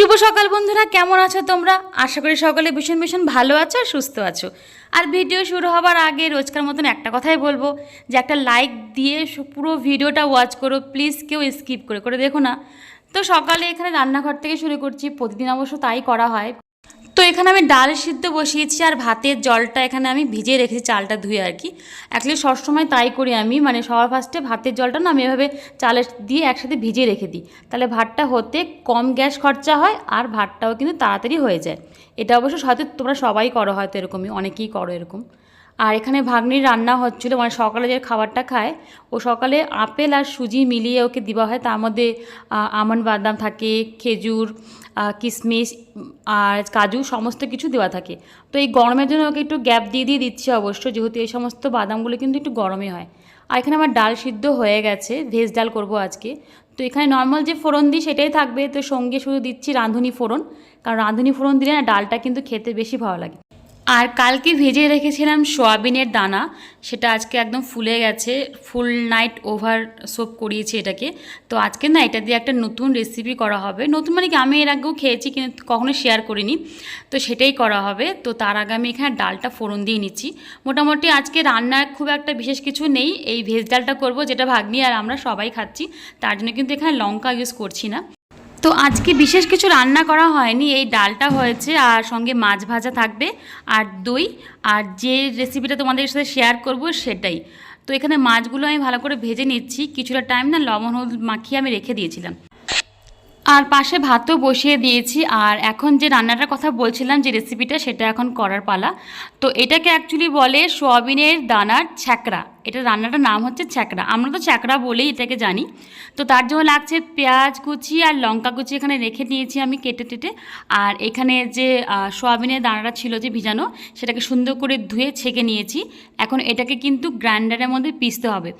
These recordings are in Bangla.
শুভ সকাল বন্ধুরা, কেমন আছো তোমরা? আশা করি সকলে ভীষণ ভীষণ ভালো আছো আর সুস্থ আছো। আর ভিডিও শুরু হবার আগে রোজকার মতন একটা কথাই বলব, যে একটা লাইক দিয়ে পুরো ভিডিওটা ওয়াচ করো প্লিজ কেউ স্কিপ করে করে দেখো না। তো সকালে এখানে রান্নাঘর থেকে শুরু করছি, প্রতিদিন অবশ্য তাই করা হয়। তো এখানে আমি ডাল সিদ্ধ বসিয়েছি আর ভাতের জলটা এখানে আমি ভিজিয়ে রেখেছি, চালটা ধুয়ে আর কি। অ্যাকচুয়ালি সবসময় তাই করি আমি মানে সবার ফার্স্টে ভাতের জলটা না আমি এভাবে চালের দিয়ে একসাথে ভিজিয়ে রেখে দিই। তাহলে ভাতটা হতে কম গ্যাস খরচা হয় আর ভাতটাও কিন্তু তাড়াতাড়ি হয়ে যায়। এটা অবশ্য হয়তো তোমরা সবাই করো হয়তো এরকমই, অনেকেই করো এরকম। আর এখানে ভাগ্নির রান্না হচ্ছিল মানে সকালে যে খাবারটা খায়, ও সকালে আপেল আর সুজি মিলিয়ে ওকে দেওয়া হয়। তার মধ্যে আমন্ড বাদাম থাকে, খেজুর কিশমিশ, আর কাজু সমস্ত কিছু দেওয়া থাকে। তো এই গরমের জন্য ওকে একটু গ্যাপ দিয়ে দিয়ে দিচ্ছি অবশ্য, যেহেতু এই সমস্ত বাদামগুলো কিন্তু একটু গরমই হয়। আর এখানে আমার ডাল সিদ্ধ হয়ে গেছে, ভেজ ডাল করব আজকে। তো এখানে নর্মাল যে ফোড়ন দিই সেটাই থাকবে, তো সঙ্গে শুধু দিচ্ছি রাঁধুনি ফোড়ন, কারণ রাঁধুনি ফোড়ন দিলে না ডালটা কিন্তু খেতে বেশি ভালো লাগে। আর কালকে ভেজে রেখেছিলাম সোয়াবিনের দানা, সেটা আজকে একদম ফুলে গেছে, ফুল নাইট ওভার সোপ করিয়েছি এটাকে। তো আজকে না এটা দিয়ে একটা নতুন রেসিপি করা হবে। নতুন মানে কি, আমি এর আগেও খেয়েছি কিন্তু কখনো শেয়ার করিনি। তো সেটাই করা হবে। তো তার আগে আমি এখানে ডালটা ফোড়ন দিয়ে নিচ্ছি। মোটামুটি আজকে রান্নার খুব একটা বিশেষ কিছু নেই। এই ভেজ ডালটা করব, যেটা ভাগ্নি আর আমরা সবাই খাচ্ছি। তার জন্য কিন্তু এখানে লঙ্কা ইউজ করছি না। তো আজকে বিশেষ কিছু রান্না করা হয়নি। এই ডালটা হয়েছে আর সঙ্গে মাছ ভাজা থাকবে আর দই। আর যে রেসিপিটা তোমাদের সাথে শেয়ার করব সেটাই। তো এখানে মাছগুলো আমি ভালো করে ভেজে নিচ্ছি। কিছুটা টাইম না লবণ, হলুদ মাখিয়ে আমি রেখে দিয়েছিলাম। আর পাশে ভাতও বসিয়ে দিয়েছি। আর এখন যে রান্নাটার কথা বলছিলাম, যে রেসিপিটা সেটা এখন করার পালা। তো এটাকে অ্যাকচুয়ালি বলে সোয়াবিনের দানার ছ্যাকড়া। এটা রান্নাটার নাম হচ্ছে ছ্যাকড়া। আমরা তো ছ্যাকড়া বলেই এটাকে জানি। তো তার জন্য লাগছে পেঁয়াজ কুচি আর লঙ্কা কুচি এখানে রেখে নিয়েছি আমি কেটে টেটে। আর এখানে যে সোয়াবিনের দানাটা ছিল যে ভিজানো, সেটাকে সুন্দর করে ধুয়ে ছেঁকে নিয়েছি। এখন এটাকে কিন্তু গ্রাইন্ডারের মধ্যে পিসতে হবে।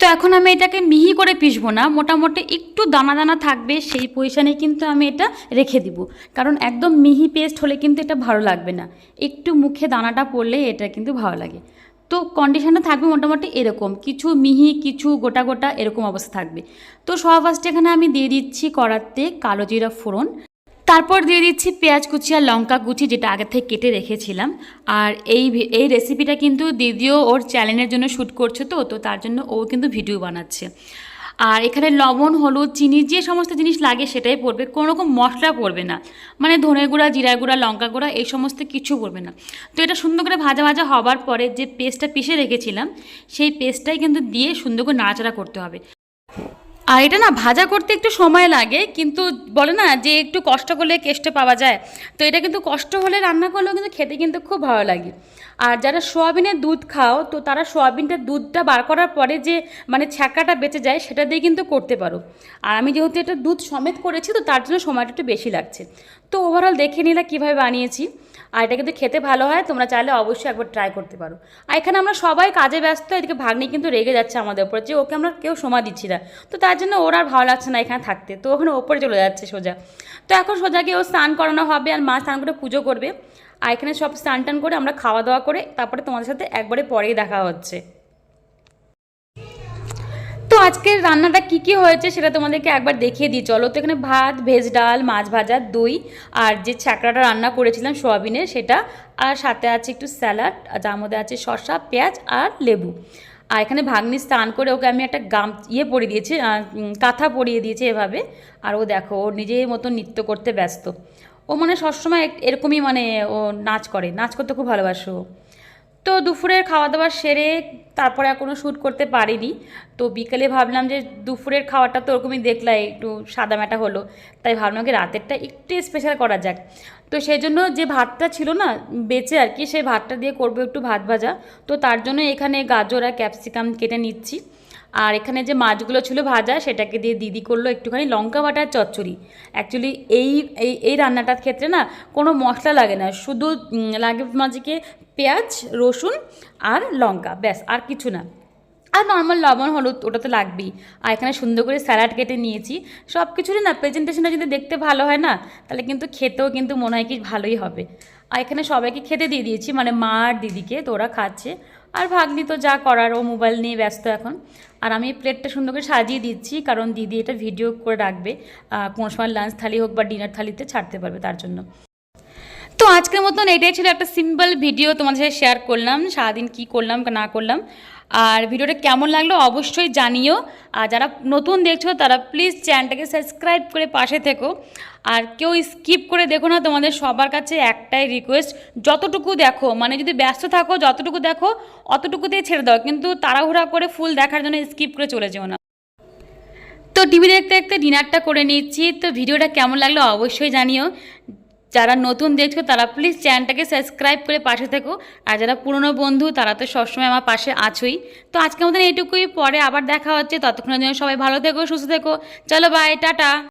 তো এখন আমি এটাকে মিহি করে পিসবো না, মোটামুটি একটু দানা দানা থাকবে, সেই পজিশানে কিন্তু আমি এটা রেখে দিব। কারণ একদম মিহি পেস্ট হলে কিন্তু এটা ভালো লাগবে না। একটু মুখে দানাটা পড়লে এটা কিন্তু ভালো লাগে। তো কন্ডিশনটা থাকবে মোটামুটি এরকম, কিছু মিহি, কিছু গোটা গোটা এরকম অবস্থা থাকবে। তো সব এখানে আমি দিয়ে দিচ্ছি কড়াতে কালো জিরা ফোড়ন। তারপর দিয়ে দিচ্ছি পেঁয়াজ কুচি আর লঙ্কা কুচি যেটা আগে থেকে কেটে রেখেছিলাম। আর এই এই রেসিপিটা কিন্তু দিদিও ওর চ্যানেলের জন্য শ্যুট করছে তো তো তার জন্য ও কিন্তু ভিডিও বানাচ্ছে। আর এখানে লবণ, হলুদ, চিনি যে সমস্ত জিনিস লাগে সেটাই পড়বে কোনো রকম মশলা পড়বে না। মানে ধনে গুঁড়া, জিরা গুঁড়া, লঙ্কা গুঁড়া এই সমস্ত কিছু পড়বে না। তো এটা সুন্দর করে ভাজা ভাজা হবার পরে যে পেস্টটা পিষে রেখেছিলাম, সেই পেস্টটাই কিন্তু দিয়ে সুন্দর করে নাড়াচাড়া করতে হবে। আর এটা না ভাজা করতে একটু সময় লাগে, কিন্তু বলে না যে একটু কষ্ট করলে কেষ্টে পাওয়া যায়। তো এটা কিন্তু কষ্ট হলে রান্না করলেও কিন্তু খেতে কিন্তু খুব ভালো লাগে। আর যারা সোয়াবিনের দুধ খাও, তো তারা সোয়াবিনটা দুধটা বার করার পরে যে মানে ছ্যাঁকাটা বেঁচে যায়, সেটা দিয়ে কিন্তু করতে পারো। আর আমি যেহেতু এটা দুধ সমেত করেছি, তো তার জন্য সময়টা একটু বেশি লাগছে। তো ওভারঅল দেখে নিলে কীভাবে বানিয়েছি। আর এটা কিন্তু খেতে ভালো হয়, তোমরা চাইলে অবশ্যই একবার ট্রাই করতে পারো। আর এখানে আমরা সবাই কাজে ব্যস্ত, এদিকে ভাগ্নি কিন্তু রেগে যাচ্ছে আমাদের উপরে, যে ওকে আমরা কেউ সময় দিচ্ছি না। তো তার জন্য ওর আর ভালো লাগছে না এখানে থাকতে। তো ওখানে ওপরে চলে যাচ্ছে সোজা। তো এখন সোজা গিয়ে ও স্নান করানো হবে আর মা স্নান করে পুজো করবে। আর এখানে সব স্নান টান করে আমরা খাওয়া দাওয়া করে তারপরে তোমাদের সাথে একবারে পরেই দেখা হচ্ছে। আজকের রান্নাটা কি কি হয়েছে সেটা তোমাদেরকে একবার দেখিয়ে দিই। চলো তো এখানে ভাত, ভেজ ডাল, মাছ ভাজা, দই আর যে ছ্যাঁকড়াটা রান্না করেছিলাম সোয়াবিনের সেটা। আর সাথে আছে একটু স্যালাড যার মধ্যে আছে শসা, পেঁয়াজ আর লেবু। আর এখানে ভাগ্নি স্নান করে ওকে আমি একটা গাম ইয়ে পরিয়ে দিয়েছি কাঁথা পরিয়ে দিয়েছি এভাবে। আর ও দেখো, ও নিজের মতো নৃত্য করতে ব্যস্ত। ও মানে সবসময় এরকমই মানে ও নাচ করে, নাচ করতে খুব ভালোবাসো ও। তো দুপুরের খাওয়া দাওয়া সেরে তারপরে আর কোনো শ্যুট করতে পারিনি। তো বিকেলে ভাবলাম যে দুপুরের খাওয়াটা তো ওরকমই দেখলাম, একটু সাদা মেটা হলো। তাই ভাবলাম কি রাতেরটা একটু স্পেশাল করা যাক। তো সেই জন্য যে ভাতটা ছিল না, বেঁচে আর কি, সেই ভাতটা দিয়ে করব একটু ভাত ভাজা। তো তার জন্য এখানে গাজর আর ক্যাপসিকাম কেটে নিচ্ছি। আর এখানে যে মাছগুলো ছিল ভাজা, সেটাকে দিয়ে দিদি করল একটুখানি লঙ্কা বাটার চচ্চড়ি। অ্যাকচুয়ালি এই এই এই রান্নাটার ক্ষেত্রে না কোনো মশলা লাগে না, শুধু লাগে মাঝিকে পেঁয়াজ, রসুন আর লঙ্কা, ব্যাস, আর কিছু না। আর নর্মাল লবণ, হলুদ, ওটা তো লাগবেই। আর এখানে সুন্দর করে স্যালাড কেটে নিয়েছি। সব কিছুরই না প্রেজেন্টেশনটা যদি দেখতে ভালো হয় না, তাহলে কিন্তু খেতেও কিন্তু মনে হয় কি ভালোই হবে। আর এখানে সবাইকে খেতে দিয়ে দিয়েছি মানে মা আর দিদিকে, তো ওরা খাচ্ছে। আর ভাগ্নি তো যা করার, ও মোবাইল নিয়ে ব্যস্ত এখন। আর আমি প্লেটটা সুন্দর করে সাজিয়ে দিচ্ছি, কারণ দিদি এটা ভিডিও করে রাখবে। কোনো সময় লাঞ্চ থালি হোক বা ডিনার থালিতে ছাড়তে পারবে তার জন্য। তো আজকের মতন এটাই ছিল একটা সিম্পল ভিডিও তোমাদের সাথে শেয়ার করলাম, সারাদিন কি করলাম, না করলাম। আর ভিডিওটা কেমন লাগল অবশ্যই জানিও। আর যারা নতুন দেখছ, তারা প্লিজ চ্যানেলটাকে সাবস্ক্রাইব করে পাশে থেকো। আর কেউ স্কিপ করে দেখো না, তোমাদের সবার কাছে একটাই রিকোয়েস্ট যতটুকু দেখো মানে যদি ব্যস্ত থাকো, যতটুকু দেখো, অতটুকুতেই ছেড়ে দাও। কিন্তু তাড়াহুড়া করে ফুল দেখার জন্য স্কিপ করে চলে যেও না। তো টিভি দেখতে দেখতে ডিনারটা করে নিচ্ছি। তো ভিডিওটা কেমন লাগল অবশ্যই জানিও। যারা নতুন দেখছ, তারা প্লিজ চ্যানেলটাকে সাবস্ক্রাইব করে পাশে থেকো। আর যারা পুরনো বন্ধু, তারা তো সবসময় আমার পাশে আছোই। তো আজকে আমাদের এইটুকুই, পরে আবার দেখা হচ্ছে। ততক্ষণের জন্য সবাই ভালো থেকো, সুস্থ থেকো। চলো বাই টাটা।